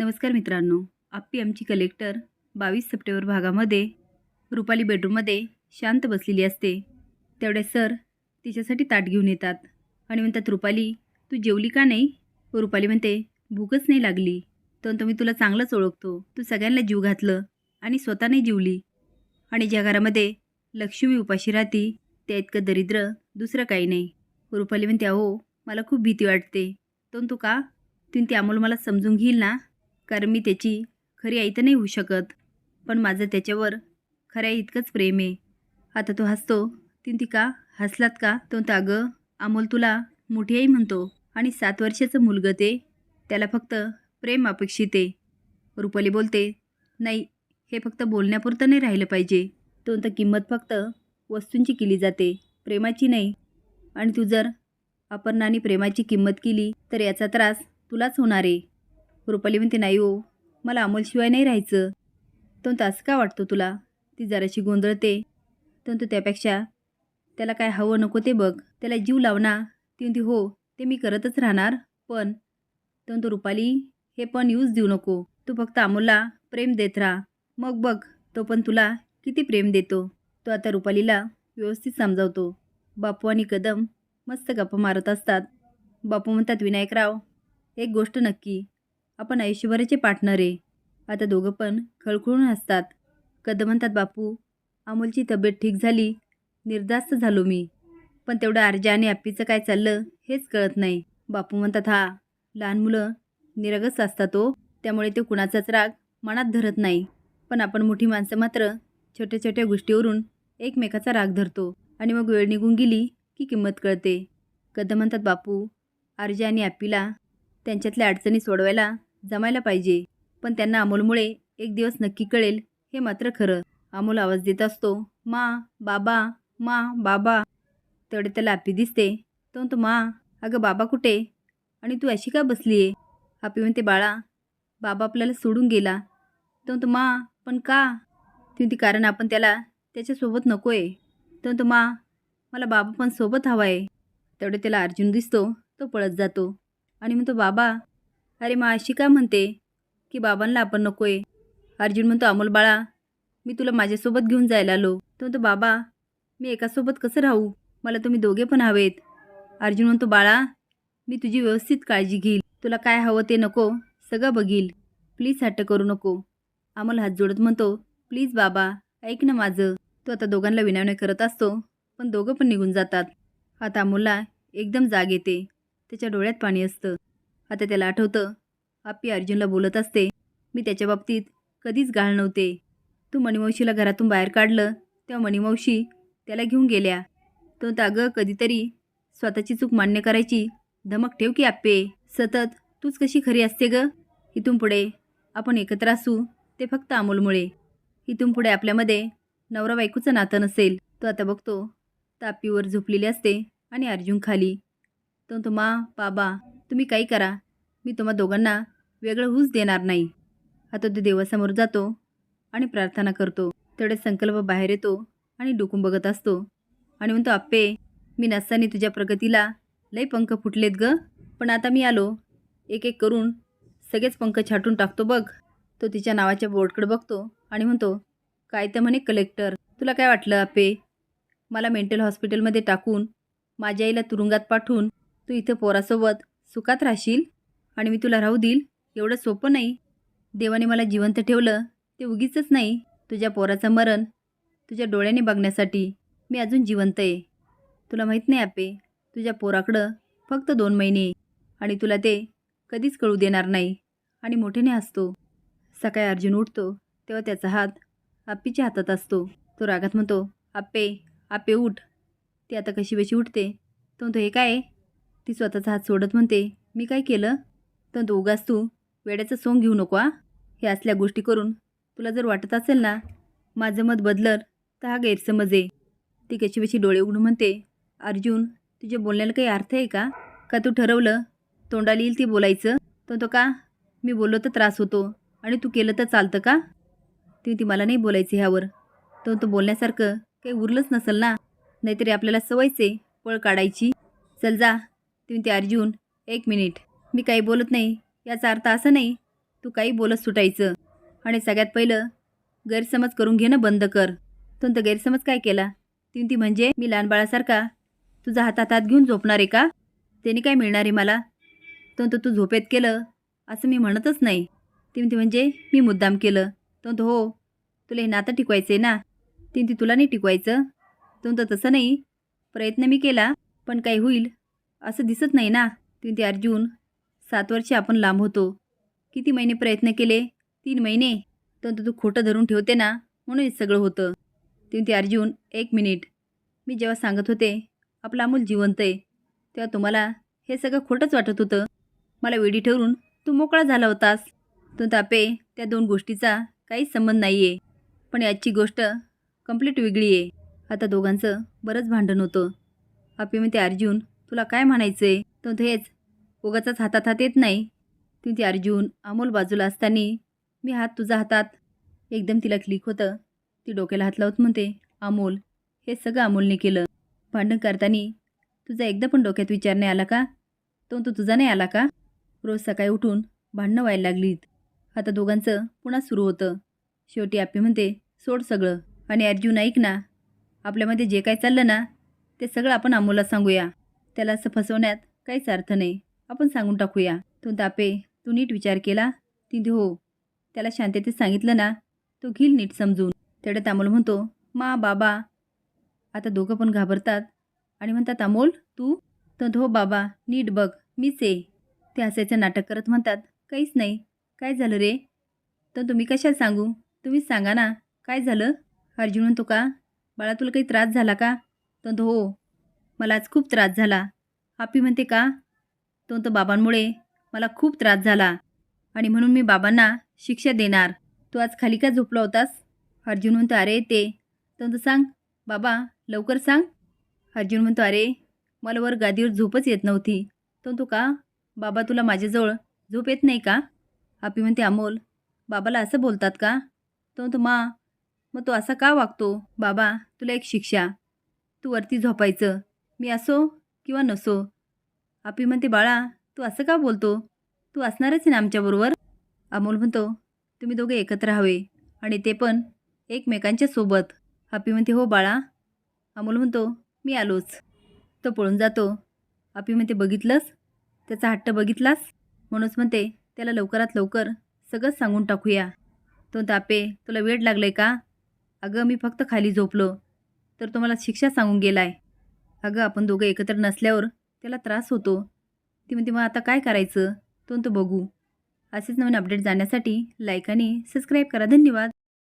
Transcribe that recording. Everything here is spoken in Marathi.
नमस्कार मित्रांनो. आप्पी आमची कलेक्टर बावीस सप्टेंबर भागामध्ये रुपाली बेडरूममध्ये शांत बसलेली असते. तेवढे सर तिच्यासाठी ताट घेऊन येतात आणि म्हणतात रुपाली तू जेवली का नाही? रुपाली म्हणते भूकच नाही लागली. तर तो मी तुला चांगलंच ओळखतो. तू सगळ्यांना जीव घातलं आणि स्वतः नाही जीवली. आणि ज्या घरामध्ये लक्ष्मी उपाशी राहती त्या इतकं दरिद्र दुसरं काही नाही. रुपाली म्हणते अहो मला खूप भीती वाटते. तो तू का? तुम्ही ती अमोल मला समजून घेईल ना? कारण मी त्याची खरी आई तर नाही होऊ शकत. पण माझं त्याच्यावर खऱ्या इतकंच प्रेम आहे. आता तो हसतो. तीन ती का हसलात का? तो अगं अमोल तुला मोठी आई म्हणतो आणि सात वर्षाचं मुलगं ते. त्याला फक्त प्रेम अपेक्षित आहे. रुपाली बोलते नाही हे फक्त बोलण्यापुरतं नाही राहिलं पाहिजे. तो तर किंमत फक्त वस्तूंची केली जाते प्रेमाची नाही. आणि तू जर अपर्णाने प्रेमाची किंमत केली तर याचा त्रास तुलाच होणार आहे. रुपाली म्हणते नाही हो मला अमोलशिवाय नाही राहायचं. तो असं का वाटतो तुला? ती जराशी गोंधळते. तर तो त्यापेक्षा त्याला काय हवं नको ते बघ त्याला जीव लावना ती म्हणते हो ते मी करतच राहणार पण. तर तो रुपाली हे पण यूज देऊ नको. तू फक्त अमोलला प्रेम देत राहा. मग बघ तो पण तुला किती प्रेम देतो. तो आता रुपालीला व्यवस्थित समजावतो. बापू आणि कदम मस्त गप्पा मारत असतात. बापू म्हणतात विनायकराव एक गोष्ट नक्की आपण ऐश्वर्याचे पार्टनर आहे. आता दोघं पण खळखळून हसतात. कदम म्हणतात बापू अमोलची तब्येत ठीक झाली. निर्धास्त झालो मी. पण तेवढं आर्जा आणि आप्पीचं काय चाललं हेच कळत नाही. बापू म्हणतात हा लहान मुलं निरगस असतात तो त्यामुळे ते कुणाचाच राग मनात धरत नाही. पण आपण मोठी माणसं मात्र छोट्या छोट्या गोष्टीवरून एकमेकाचा राग धरतो. आणि मग वेळ निघून गेली की किंमत कळते. कदम म्हणतात बापू आर्जा आणि आप्पीला त्यांच्यातल्या अडचणी सोडवायला जमायला पाहिजे. पण त्यांना अमोलमुळे एक दिवस नक्की कळेल हे मात्र खरं. अमोल आवाज देत असतो मा बाबा मा बाबा. तेवढे त्याला आपी दिसते. तो म्हणतो मा अगं बाबा कुठे? आणि तू अशी का बसली आहे आप्पी म्हणते बाळा बाबा आपल्याला सोडून गेला. तो म्हणतो मा पण का? ती म्हणते कारण आपण त्याला त्याच्यासोबत नको आहे तो म्हणतो मा मला बाबा पण सोबत हवा आहे तेवढे त्याला अर्जुन दिसतो तो पळत जातो. आणि म्हणतो बाबा अरे मग अशी का म्हणते? की बाबांना आपण नको आहे अर्जुन म्हणतो अमोल बाळा मी तुला माझ्यासोबत घेऊन जायला आलो. तो म्हणतो बाबा मी एकासोबत कसं राहू? मला तुम्ही दोघे पण हवेत. अर्जुन म्हणतो बाळा मी तुझी व्यवस्थित काळजी घेईल. तुला काय हवं ते नको सगळं बघील. प्लीज हट्ट करू नको. अमोल हात जोडत म्हणतो प्लीज बाबा ऐक ना माझं. तो आता दोघांना विनवणे करत असतो पण दोघं पण निघून जातात. आता अमोलला एकदम जाग येते. त्याच्या डोळ्यात पाणी असतं. आता त्याला आठवतं. आप्पी अर्जुनला बोलत असते मी त्याच्या बाबतीत कधीच गाळ नव्हते. तू मणिमावशीला घरातून बाहेर काढलं तेव्हा मणिमावशी त्याला घेऊन गेल्या. तो तर कधीतरी स्वतःची चूक मान्य करायची. धमक ठेव की आप्पे. सतत तूच कशी खरी असते ग? इथून पुढे आपण एकत्र असू ते फक्त अमोलमुळे. इथून पुढे आपल्यामध्ये नवरा बायकोचं नातं नसेल. तो आता बघतो तापीवर झोपलेली असते आणि अर्जुन खाली. तो तो मा बाबा तुम्ही काही करा. मी तुम्हा दोघांना वेगळं होऊच देणार नाही. आता तो देवासमोर जातो आणि प्रार्थना करतो. तेवढे संकल्प बाहेर येतो आणि डोकून बघत असतो. आणि म्हणतो आप्पे मी नसताना तुझ्या प्रगतीला लई पंख फुटलेत ग. पण आता मी आलो. एक एक करून सगळेच पंख छाटून टाकतो बघ. तो तिच्या नावाच्या बोर्डकडे बघतो आणि म्हणतो काय तर म्हणे कलेक्टर तुला काय वाटलं आप्पे? मला मेंटल हॉस्पिटलमध्ये टाकून माझ्या आईला तुरुंगात पाठवून तू इथं पोरासोबत सुखात राहशील आणि मी तुला राहू देईल. एवढं सोपं नाही. देवाने मला जिवंत ठेवलं ते उगीचच नाही तुझ्या पोराचं मरण तुझ्या डोळ्याने बघण्यासाठी. मी अजून जिवंत आहे. तुला माहीत नाही आपे तुझ्या पोराकडं फक्त दोन महिने आणि तुला ते कधीच कळू देणार नाही आणि मोठेने हसतो. सकाळी अर्जुन उठतो तेव्हा त्याचा हात आप्पीच्या हातात असतो. तो रागात म्हणतो आप्पे आप्पे उठ. ती आता कशी बशी उठते. तो म्हणतो हे काय आहे? ती स्वतःचा हात सोडत म्हणते मी काय केलं? तर दोघास तू वेड्याचं सोंग घेऊ नको आ हे असल्या गोष्टी करून तुला जर वाटत असेल ना माझं मत बदलर तर हा गैरसमज आहे. ती कशीबशी डोळे उघडून म्हणते अर्जुन तुझ्या बोलण्याला काही अर्थ आहे का? का तू ठरवलं? तोंडाला येईल ती बोलायचं? तर तो का? मी बोललो तर त्रास होतो आणि तू केलं तर चालतं का? ती ती मला नाही बोलायचं ह्यावर. तो तो बोलण्यासारखं काही उरलंच नसेल ना? नाहीतरी आपल्याला सवयच आहे पळ काढायची. चल जा ती म्हणते अर्जुन एक मिनिट. मी काही बोलत नाही. याचा अर्थ असं नाही तू काही बोलत सुटायचं. आणि सगळ्यात पहिलं गैरसमज करून घेणं बंद कर. तो तर गैरसमज काय केला? ती ती म्हणजे मी लहान बाळासारखा तुझा हातात हात घेऊन झोपणार आहे का? त्याने काय मिळणार आहे मला? तो तर तू झोपेत केलं असं मी म्हणतच नाही. ती म्हणते म्हणजे मी मुद्दाम केलं. तो तो हो तुला हे नातं टिकवायचं आहे ना? ती ती तुला नाही टिकवायचं. तो तर तसं नाही. प्रयत्न मी केला पण काही होईल. असं दिसत नाही ना? तुम्ही ते अर्जुन सात वर्षे आपण लांब होतो. किती महिने प्रयत्न केले? तीन महिने? तर तू खोटं धरून ठेवते ना? म्हणून हे सगळं होतं. ती ते अर्जुन एक मिनिट. मी जेव्हा सांगत होते आपला अमूल जिवंत आहे. तेव्हा तुम्हाला हे सगळं खोटंच वाटत होतं. मला वेडी ठेवून तू मोकळा झाला होतास. तू तापे त्या दोन गोष्टीचा काहीच संबंध नाही आहे पण याची गोष्ट कंप्लीट वेगळी आहे. आता दोघांचं बरंच भांडण होतं. आपे म्हणते अर्जुन तुला काय म्हणायचं आहे तो हेच उगाचाच हातात हात येत नाही. ती अर्जुन अमोल बाजूला असताना मी हात तुझा हातात. एकदम तिला क्लिक होतं. ती डोक्याला हात लावत म्हणते अमोल हे सगळं अमोलने केलं. भांडण करताना तुझा एकदा पण डोक्यात विचार नाही आला का? तो तू तुझा नाही आला का? रोज सकाळी उठून भांडणं व्हायला लागलीत. आता दोघांचं पुन्हा सुरू होतं. शेवटी आपी म्हणते सोड सगळं. आणि अर्जुन ऐक ना आपल्यामध्ये जे काय चाललं ना ते सगळं आपण अमोलला सांगूया. त्याला असं फसवण्यात काहीच अर्थ नाही. आपण सांगून टाकूया. तो तापे तू नीट विचार केला. ती हो. त्याला शांततेत सांगितलं ना तो घेईल नीट समजून. तेवढ्यात अमोल म्हणतो मा बाबा. आता दोघं पण घाबरतात. आणि म्हणतात अमोल तू? तर धो हो, बाबा नीट बघ मीच आहे. ते हसायचं नाटक करत म्हणतात काहीच नाही. काय झालं रे? तर तुम्ही कशाला सांगू? तुम्हीच सांगा ना. काय झालं? अर्जुन म्हणतो का? बाळा तुला काही त्रास झाला का? तो तो हो. मला आज खूप त्रास झाला. आपी म्हणते का? तो तर बाबांमुळे मला खूप त्रास झाला आणि म्हणून मी बाबांना शिक्षा देणार. तू आज खाली का झोपला होतास? अर्जुन म्हणतो अरे ते. तो तर सांग बाबा लवकर सांग. अर्जुन म्हणतो अरे मला वर गादीवर झोपच येत नव्हती. तो तो का? बाबा तुला माझ्याजवळ झोप येत नाही का? आपी म्हणते अमोल बाबाला असं बोलतात का? तो तो मा मग तो असा का वागतो? बाबा तुला एक शिक्षा. तू वरती झोपायचं. मी असो किंवा नसो. आपी म्हणते बाळा तू असं का बोलतो? तू असणारच आहे ना आमच्याबरोबर अमोल म्हणतो तुम्ही दोघे एकत्र हवे आणि ते पण एकमेकांच्या सोबत. आपी म्हणते हो बाळा. अमोल म्हणतो मी आलोच. तो पळून जातो. आपी म्हणते बघितलंस? त्याचा हट्ट बघितलास? म्हणूनच म्हणते त्याला लवकरात लवकर सगळंच सांगून टाकूया. तो तापे तुला वेळ आहे का? अगं मी फक्त खाली झोपलो. तर तो मला शिक्षा सांगून गेलाय. अगं आपण दोघं एकत्र नसल्यावर त्याला त्रास होतो. ती म्हणते मग आता काय करायचं? तो तो बघू. असेच नवीन अपडेट जाण्यासाठी लाईक आणि सबस्क्राईब करा. धन्यवाद.